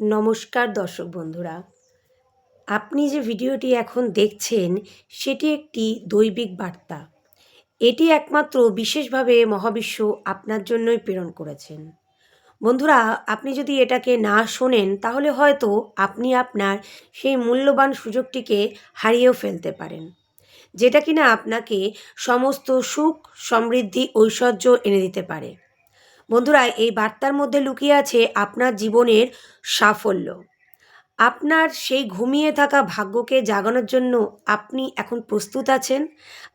নমস্কার দর্শক বন্ধুরা। আপনি যে ভিডিওটি এখন দেখছেন, সেটি একটি দৈবিক বার্তা। এটি একমাত্র বিশেষভাবে মহাবিশ্ব আপনার জন্যই প্রেরণ করেছেন। বন্ধুরা, আপনি যদি এটাকে না শোনেন, তাহলে হয়তো আপনি আপনার সেই মূল্যবান সুযোগটিকে হারিয়েও ফেলতে পারেন, যেটা কিনা আপনাকে সমস্ত সুখ, সমৃদ্ধি, ঐশ্বর্য এনে দিতে পারে। বন্ধুরা, এই বার্তার মধ্যে লুকিয়ে আছে আপনার জীবনের সাফল্য। আপনার সেই ঘুমিয়ে থাকা ভাগ্যকে জাগানোর জন্য আপনি এখন প্রস্তুত আছেন।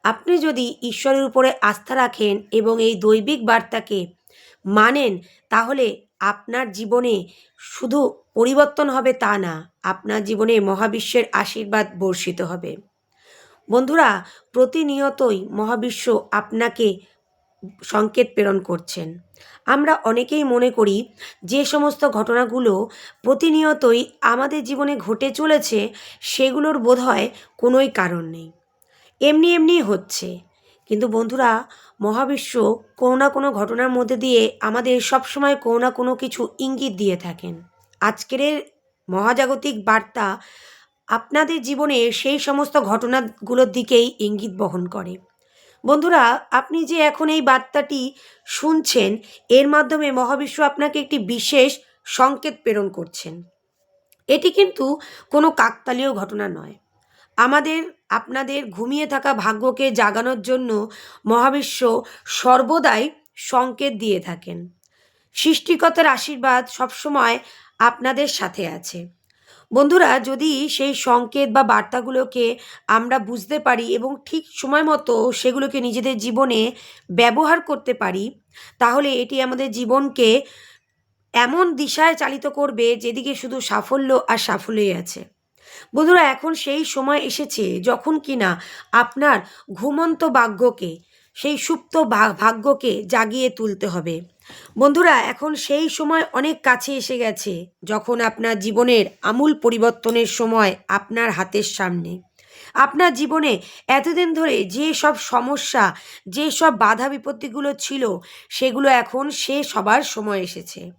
আপনি যদি ঈশ্বরের উপরে আস্থা রাখেন এবং এই দৈবিক বার্তাকে মানেন, তাহলে আপনার জীবনে শুধু পরিবর্তন হবে তা না, আপনার জীবনে মহাবিশ্বের আশীর্বাদ বর্ষিত হবে। বন্ধুরা, প্রতিনিয়তই মহাবিশ্ব আপনাকে সংকেত প্রেরণ করছেন। আমরা অনেকেই মনে করি যে সমস্ত ঘটনাগুলো প্রতিনিয়তই আমাদের জীবনে ঘটে চলেছে, সেগুলোর বোধহয় কোনোই কারণ নেই। এমনি এমনি হচ্ছে। কিন্তু বন্ধুরা, মহাবিশ্ব কোনো না কোনো ঘটনার মধ্যে দিয়ে আমাদের সবসময় কোনো না কোনো কিছু ইঙ্গিত দিয়ে থাকেন। আজকের মহাজাগতিক বার্তা আপনাদের জীবনে সেই সমস্ত ঘটনাগুলোর দিকেই ইঙ্গিত বহন করে। বন্ধুরা, আপনি যে এখন এই বার্তাটি শুনছেন, এর মাধ্যমে মহাবিশ্ব আপনাকে একটি বিশেষ সংকেত প্রেরণ করছেন। এটি কিন্তু কোনো কাকতালীয় ঘটনা নয়। আমাদের, আপনাদের ঘুমিয়ে থাকা ভাগ্যকে জাগানোর জন্য মহাবিশ্ব সর্বদাই সংকেত দিয়ে থাকেন। সৃষ্টিকতার আশীর্বাদ সবসময় আপনাদের সাথে আছে। বন্ধুরা, যদি সেই সংকেত বা বার্তাগুলোকে আমরা বুঝতে পারি এবং ঠিক সময় মতো সেগুলোকে নিজেদের জীবনে ব্যবহার করতে পারি, তাহলে এটি আমাদের জীবনকে এমন দিশায় চালিত করবে যেদিকে শুধু সাফল্য আর সাফল্যই আছে। বন্ধুরা, এখন সেই সময় এসেছে যখন কিনা আপনার ঘুমন্ত ভাগ্যকে সেই সুপ্ত ভাগ্যকে জাগিয়ে তুলতে হবে। বন্ধুরা, এখন সেই সময় অনেক কাছে এসে গেছে, যখন আপনার জীবনের আমূল পরিবর্তনের সময় আপনার হাতের সামনে। আপনার জীবনে এতদিন ধরে যে সব সমস্যা, যে সব বাধা বিপত্তিগুলো ছিল, সেগুলো এখন শেষ হবার সময় এসেছে।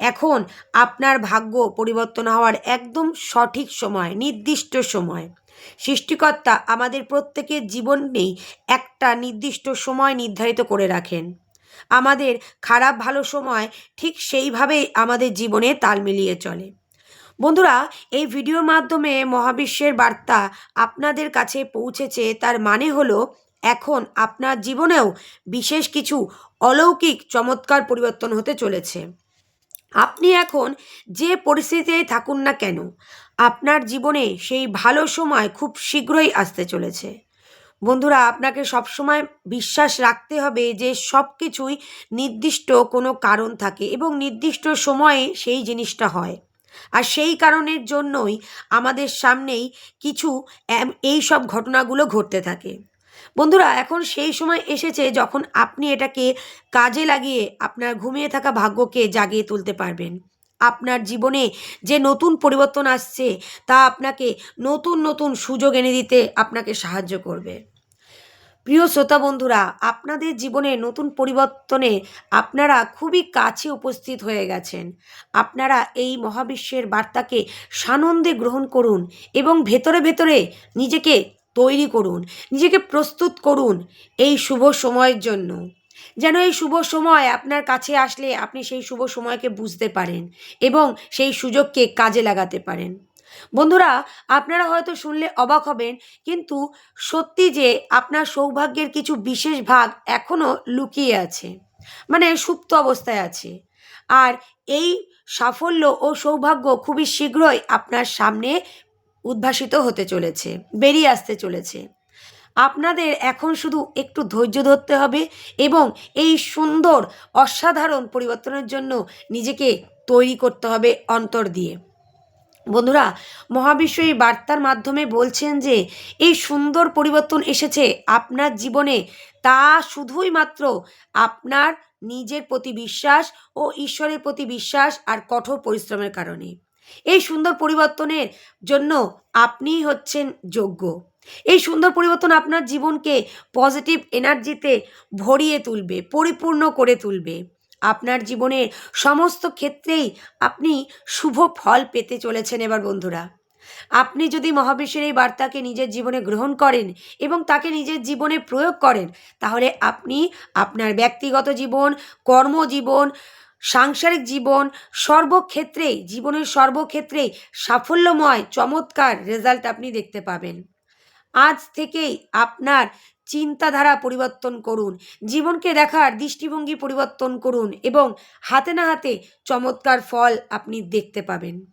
এখন আপনার ভাগ্য পরিবর্তন হওয়ার একদম সঠিক সময়, নির্দিষ্ট সময়। সৃষ্টিকর্তা আমাদের প্রত্যেকের জীবনেই একটা নির্দিষ্ট সময় নির্ধারিত করে রাখেন। আমাদের খারাপ ভালো সময় ঠিক সেইভাবেই আমাদের জীবনে তাল মিলিয়ে চলে। বন্ধুরা, এই ভিডিওর মাধ্যমে মহাবিশ্বের বার্তা আপনাদের কাছে পৌঁছেছে, তার মানে হলো এখন আপনার জীবনেও বিশেষ কিছু অলৌকিক চমৎকার পরিবর্তন হতে চলেছে। আপনি এখন যে পরিস্থিতিতে থাকুন না কেন আপনার জীবনে সেই ভালো সময় খুব শীঘ্রই আসতে চলেছে। বন্ধুরা, আপনাকে সবসময় বিশ্বাস রাখতে হবে যে সব কিছুই নির্দিষ্ট কোনো কারণ থাকে এবং নির্দিষ্ট সময়ে সেই জিনিসটা হয়। আর সেই কারণের জন্যই আমাদের সামনেই কিছু এই সব ঘটনাগুলো ঘটতে থাকে। বন্ধুরা, এখন সেই সময় এসেছে যখন আপনি এটাকে কাজে লাগিয়ে আপনার ঘুমিয়ে থাকা ভাগ্যকে জাগিয়ে তুলতে পারবেন। আপনার জীবনে যে নতুন পরিবর্তন আসছে, তা আপনাকে নতুন নতুন সুযোগ এনে দিতে আপনাকে সাহায্য করবে। প্রিয় শ্রোতা বন্ধুরা, আপনাদের জীবনে নতুন পরিবর্তনে আপনারা খুবই কাছে উপস্থিত হয়ে গেছেন। আপনারা এই মহাবিশ্বের বার্তাকে সানন্দে গ্রহণ করুন এবং ভেতরে ভেতরে নিজেকে তৈরি করুন, নিজেকে প্রস্তুত করুন এই শুভ সময়ের জন্য। যেন এই শুভ সময় আপনার কাছে আসলে আপনি সেই শুভ সময়কে বুঝতে পারেন এবং সেই সুযোগকে কাজে লাগাতে পারেন। বন্ধুরা, আপনারা হয়তো শুনলে অবাক হবেন, কিন্তু সত্যি যে আপনার সৌভাগ্যের কিছু বিশেষ ভাগ এখনও লুকিয়ে আছে মানে সুপ্ত অবস্থায় আছে। আর এই সাফল্য ও সৌভাগ্য খুবই শীঘ্রই আপনার সামনে উদ্ভাসিত হতে চলেছে, বেরিয়ে আসতে চলেছে। আপনাদের এখন শুধু একটু ধৈর্য ধরতে হবে এবং এই সুন্দর, অসাধারণ পরিবর্তনের জন্য নিজেকে তৈরি করতে হবে অন্তর দিয়ে। বন্ধুরা, মহাবিশ্ব এই বার্তার মাধ্যমে বলছেন যে, এই সুন্দর পরিবর্তন এসেছে আপনার জীবনে। তা শুধুই মাত্র আপনার নিজের প্রতি বিশ্বাস ও ঈশ্বরের প্রতি বিশ্বাস আর কঠোর পরিশ্রমের কারণে। এই সুন্দর পরিবর্তনের জন্য আপনি হচ্ছেন যোগ্য। এই সুন্দর পরিবর্তন আপনার জীবনকে পজিটিভ এনার্জিতে ভরিয়ে তুলবে, পরিপূর্ণ করে তুলবে। আপনার জীবনের সমস্ত ক্ষেত্রেই আপনি শুভ ফল পেতে চলেছেন এবার বন্ধুরা। আপনি যদি মহাবিশ্বের এই বার্তাকে নিজের জীবনে গ্রহণ করেন এবং তাকে নিজের জীবনে প্রয়োগ করেন, তাহলে আপনি আপনার ব্যক্তিগত জীবন, কর্মজীবন, সাংসারিক জীবন সর্বক্ষেত্রেই, জীবনের সর্বক্ষেত্রেই সাফল্যময়, চমৎকার রেজাল্ট আপনি দেখতে পাবেন। আজ থেকেই আপনার চিন্তাধারা পরিবর্তন করুন, জীবনকে দেখার দৃষ্টিভঙ্গি পরিবর্তন করুন এবং হাতে না হাতে চমৎকার ফল আপনি দেখতে পাবেন।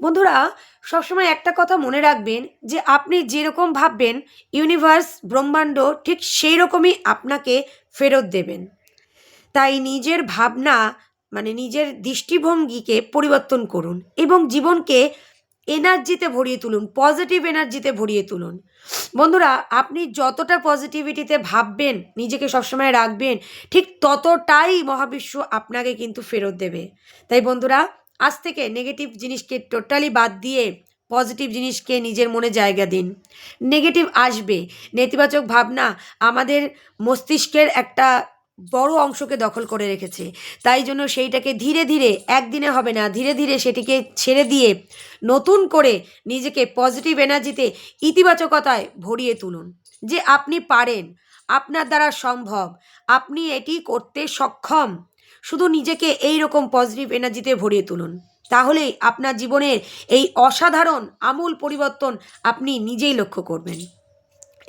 বন্ধুরা, সবসময় একটা কথা মনে রাখবেন যে আপনি যেরকম ভাববেন ইউনিভার্স ব্রহ্মাণ্ড ঠিক সেই রকমই আপনাকে ফেরত দেবেন। তাই নিজের ভাবনা মানে নিজের দৃষ্টিভঙ্গিকে পরিবর্তন করুন এবং জীবনকে এনার্জিতে ভরিয়ে তুলুন পজিটিভ এনার্জিতে ভরিয়ে তুলুন। বন্ধুরা, আপনি যতটা পজিটিভিটিতে ভাববেন, নিজেকে সবসময় রাখবেন, ঠিক ততটাই মহাবিশ্ব আপনাকে কিন্তু ফেরত দেবে। তাই বন্ধুরা, আজ থেকে নেগেটিভ জিনিসকে টোটালি বাদ দিয়ে পজিটিভ জিনিসকে নিজের মনে জায়গা দিন। নেগেটিভ আসবে, নেতিবাচক ভাবনা আমাদের মস্তিষ্কের একটা বড় অংশকে দখল করে রেখেছে। তাই জন্য সেইটাকে ধীরে ধীরে, একদিনে হবে না, ধীরে ধীরে সেটিকে ছেড়ে দিয়ে নতুন করে নিজেকে পজিটিভ এনার্জিতে ইতিবাচকতায় ভরিয়ে তুলুন। যে আপনি পারেন, আপনার দ্বারা সম্ভব, আপনি এটি করতে সক্ষম, শুধু নিজেকে এই রকম পজিটিভ এনার্জিতে ভরিয়ে তুলুন। তাহলেই আপনার জীবনের এই অসাধারণ আমূল পরিবর্তন আপনি নিজেই লক্ষ্য করবেন।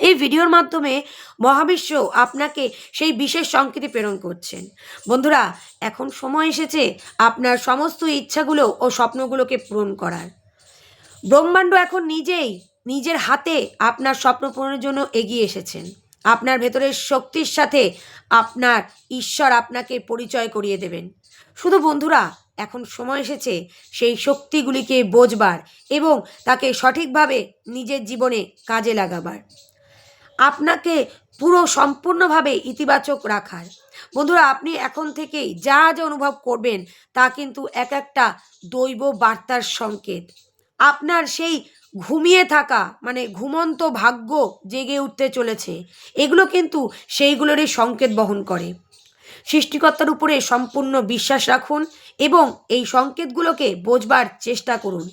এই ভিডিওর মাধ্যমে মহাবিশ্ব আপনাকে সেই বিশেষ সংকেতে প্রেরণ করছেন। বন্ধুরা, এখন সময় এসেছে আপনার সমস্ত ইচ্ছাগুলো ও স্বপ্নগুলোকে পূরণ করার। ব্রহ্মাণ্ড এখন নিজেই, নিজের হাতে আপনার স্বপ্ন পূরণের জন্য এগিয়ে এসেছেন। আপনার ভেতরের শক্তির সাথে আপনার ঈশ্বর আপনাকে পরিচয় করিয়ে দেবেন। শুধু বন্ধুরা, এখন সময় এসেছে সেই শক্তিগুলিকে বোঝবার এবং তাকে সঠিকভাবে নিজের জীবনে কাজে লাগাবার। আপনাকে পুরো সম্পূর্ণভাবে ইতিবাচক রাখার। বন্ধুরা, আপনি এখন থেকেই যা যা অনুভব করবেন তা কিন্তু এক একটা দৈব বার্তার সংকেত। আপনার সেই ঘুমিয়ে থাকা মানে ঘুমন্ত ভাগ্য জেগে উঠতে চলেছে, এগুলো কিন্তু সেইগুলোরই সংকেত বহন করে। সৃষ্টিকর্তার উপরে সম্পূর্ণ বিশ্বাস রাখুন এবং এই সংকেতগুলোকে বোঝবার চেষ্টা করুন।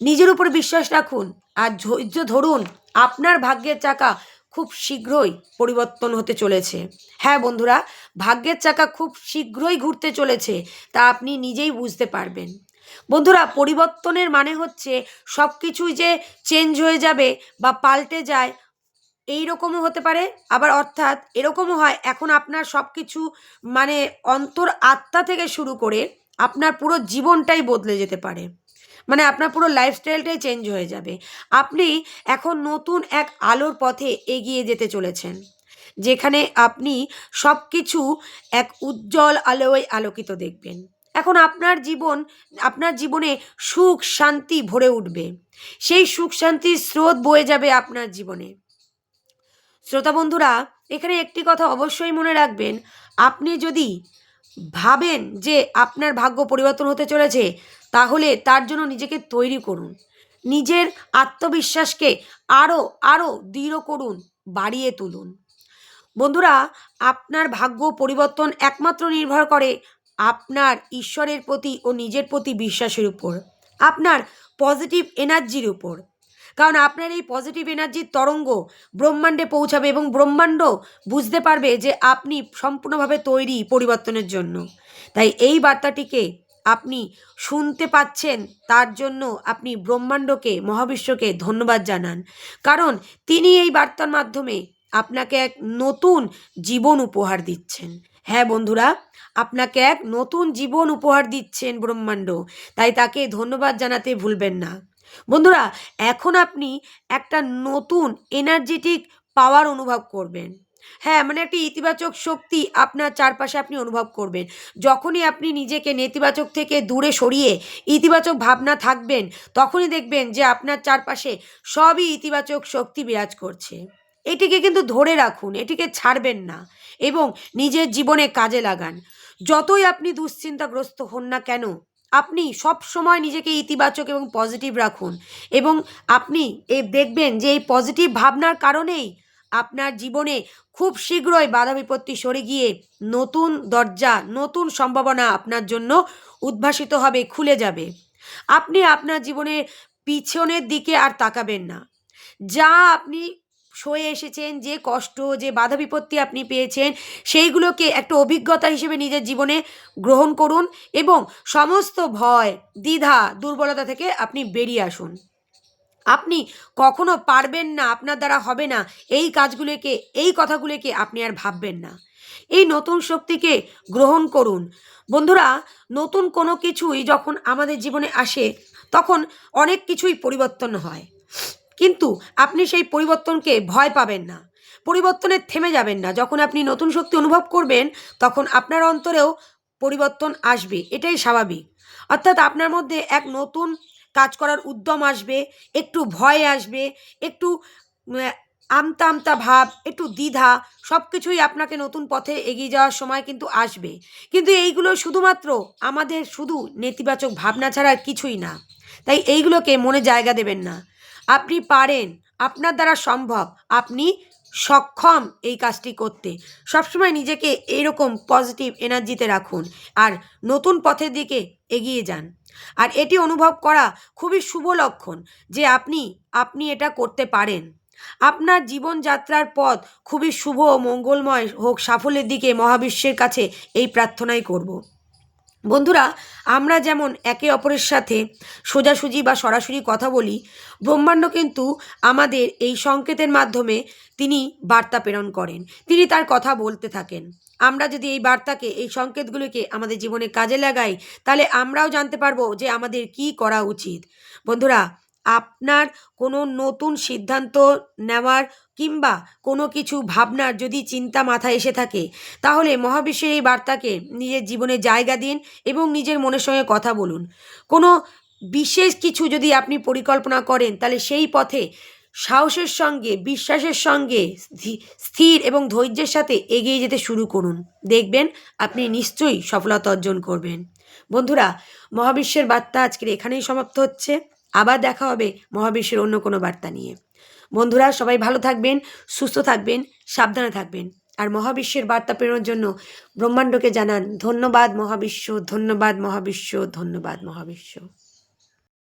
নিজের উপর বিশ্বাস রাখুন আর ধৈর্য ধরুন আপনার ভাগ্যের চাকা খুব শীঘ্রই পরিবর্তন হতে চলেছে। হ্যাঁ বন্ধুরা, ভাগ্যের চাকা খুব শীঘ্রই ঘুরতে চলেছে, তা আপনি নিজেই বুঝতে পারবেন। বন্ধুরা, পরিবর্তনের মানে হচ্ছে সব কিছুই যে চেঞ্জ হয়ে যাবে বা পাল্টে যায় এই রকমও হতে পারে। আবার অর্থাৎ এরকমও হয়, এখন আপনার সব কিছু মানে অন্তর আত্মা থেকে শুরু করে আপনার পুরো জীবনটাই বদলে যেতে পারে। মানে আপনার পুরো লাইফস্টাইলটাই চেঞ্জ হয়ে যাবে। আপনি এখন নতুন এক আলোর পথে এগিয়ে যেতে চলেছেন, যেখানে আপনি সব কিছু এক উজ্জ্বল আলোয় আলোকিত দেখবেন। এখন আপনার জীবন, আপনার জীবনে সুখ, শান্তি ভরে উঠবে। সেই সুখ, শান্তির স্রোত বয়ে যাবে আপনার জীবনে। শ্রোতা বন্ধুরা, এখানে একটি কথা অবশ্যই মনে রাখবেন। আপনি যদি ভাবেন যে আপনার ভাগ্য পরিবর্তন হতে চলেছে তাহলে তার জন্য নিজেকে তৈরি করুন। নিজের আত্মবিশ্বাসকে আরও আরও দৃঢ় করুন, বাড়িয়ে তুলুন। বন্ধুরা, আপনার ভাগ্য পরিবর্তন একমাত্র নির্ভর করে আপনার ঈশ্বরের প্রতি ও নিজের প্রতি বিশ্বাসের উপর, আপনার পজিটিভ এনার্জির উপর। কারণ আপনার এই পজিটিভ এনার্জির তরঙ্গ ব্রহ্মাণ্ডে পৌঁছাবে এবং ব্রহ্মাণ্ড বুঝতে পারবে যে আপনি সম্পূর্ণভাবে তৈরি পরিবর্তনের জন্য। তাই এই বার্তাটিকে আপনি শুনতে পাচ্ছেন, তার জন্য আপনি ব্রহ্মাণ্ডকে, মহাবিশ্বকে ধন্যবাদ জানান। কারণ তিনি এই বার্তার মাধ্যমে আপনাকে এক নতুন জীবন উপহার দিচ্ছেন। হ্যাঁ বন্ধুরা, আপনাকে এক নতুন জীবন উপহার দিচ্ছেন ব্রহ্মাণ্ড। তাই তাকে ধন্যবাদ জানাতে ভুলবেন না। বন্ধুরা, এখন আপনি একটা নতুন এনার্জেটিক পাওয়ার অনুভব করবেন। হ্যাঁ মানে একটি ইতিবাচক শক্তি আপনার চারপাশে আপনি অনুভব করবেন। যখনই আপনি নিজেকে নেতিবাচক থেকে দূরে সরিয়ে ইতিবাচক ভাবনা থাকবেন, তখনই দেখবেন যে আপনার চারপাশে সবই ইতিবাচক শক্তি বিরাজ করছে। এটিকে কিন্তু ধরে রাখুন, এটিকে ছাড়বেন না এবং নিজের জীবনে কাজে লাগান। যতই আপনি দুশ্চিন্তাগ্রস্ত হন না কেন, আপনি সব সময় নিজেকে ইতিবাচক এবং পজিটিভ রাখুন এবং আপনি এই দেখবেন যে এই পজিটিভ ভাবনার কারণেই আপনার জীবনে খুব শীঘ্রই বাধা বিপত্তি সরে গিয়ে নতুন দরজা, নতুন সম্ভাবনা আপনার জন্য উদ্ভাসিত হবে, খুলে যাবে। আপনি আপনার জীবনের পিছনের দিকে আর তাকাবেন না। যা আপনি সয়ে এসেছেন, যে কষ্ট, যে বাধা বিপত্তি আপনি পেয়েছেন, সেইগুলোকে একটা অভিজ্ঞতা হিসেবে নিজের জীবনে গ্রহণ করুন এবং সমস্ত ভয়, দ্বিধা, দুর্বলতা থেকে আপনি বেরিয়ে আসুন। আপনি কখনো পারবেন না, আপনার দ্বারা হবে না, এই কাজগুলোকে, এই কথাগুলোকে আপনি আর ভাববেন না। এই নতুন শক্তিকে গ্রহণ করুন। বন্ধুরা, নতুন কোনো কিছুই যখন আমাদের জীবনে আসে, তখন অনেক কিছুই পরিবর্তন হয়। কিন্তু আপনি সেই পরিবর্তনকে ভয় পাবেন না। পরিবর্তনে থেমে যাবেন না। যখন আপনি নতুন শক্তি অনুভব করবেন, তখন আপনার অন্তরেও পরিবর্তন আসবে। এটাই স্বাভাবিক। অর্থাৎ আপনার মধ্যে এক নতুন কাজ করার উদ্যম আসবে, একটু ভয় আসবে, একটু আমতা আমতা ভাব, একটু দ্বিধা সব কিছুই আপনাকে নতুন পথে এগিয়ে যাওয়ার সময় কিন্তু আসবে। কিন্তু এইগুলো শুধুমাত্র আমাদের শুধু নেতিবাচক ভাবনা ছাড়া আর কিছুই না। তাই এইগুলোকে মনে জায়গা দেবেন না। আপনি পারেন, আপনার দ্বারা সম্ভব, আপনি সক্ষম এই কাজটি করতে। সবসময় নিজেকে এইরকম পজিটিভ এনার্জিতে রাখুন। আর নতুন পথের দিকে এগিয়ে যান। আর এটি অনুভব করা খুবই শুভ লক্ষণ যে আপনি আপনি এটা করতে পারেন। আপনার জীবনযাত্রার পথ খুবই শুভ ও মঙ্গলময় হোক, সাফল্যের দিকে মহাবিশ্বের কাছে এই প্রার্থনাই করব। বন্ধুরা, আমরা যেমন একে অপরের সাথে সোজাসুজি বা সরাসরি কথা বলি, ব্রহ্মাণ্ড কিন্তু আমাদের এই সংকেতের মাধ্যমে তিনি বার্তা প্রেরণ করেন। তিনি তার কথা বলতে থাকেন। আমরা যদি এই বার্তাকে, এই সংকেতগুলোকে আমাদের জীবনে কাজে লাগাই, তাহলে আমরাও জানতে পারব যে আমাদের কি করা উচিত। বন্ধুরা, আপনার কোনো নতুন সিদ্ধান্ত নেওয়ার কিংবা কোনো কিছু ভাবনার যদি চিন্তা মাথায় এসে থাকে, তাহলে মহাবিশ্বের এই বার্তাকে নিজের জীবনে জায়গা দিন এবং নিজের মনের সঙ্গে কথা বলুন। কোনো বিশেষ কিছু যদি আপনি পরিকল্পনা করেন, তাহলে সেই পথে সাহসের সঙ্গে, বিশ্বাসের সঙ্গে স্থি- স্থির এবং ধৈর্যের সাথে এগিয়ে যেতে শুরু করুন। দেখবেন আপনি নিশ্চয়ই সফলতা অর্জন করবেন। বন্ধুরা, মহাবিশ্বের বার্তা আজকের এখানেই সমাপ্ত হচ্ছে। আবার দেখা হবে মহাবিশ্বের অন্য কোনো বার্তা নিয়ে। বন্ধুরা, সবাই ভালো থাকবেন, সুস্থ থাকবেন, সাবধানে থাকবেন। আর মহাবিশ্বের বার্তা প্রেরণের জন্য ব্রহ্মাণ্ডকে জানান, ধন্যবাদ মহাবিশ্ব ধন্যবাদ মহাবিশ্ব ধন্যবাদ মহাবিশ্ব।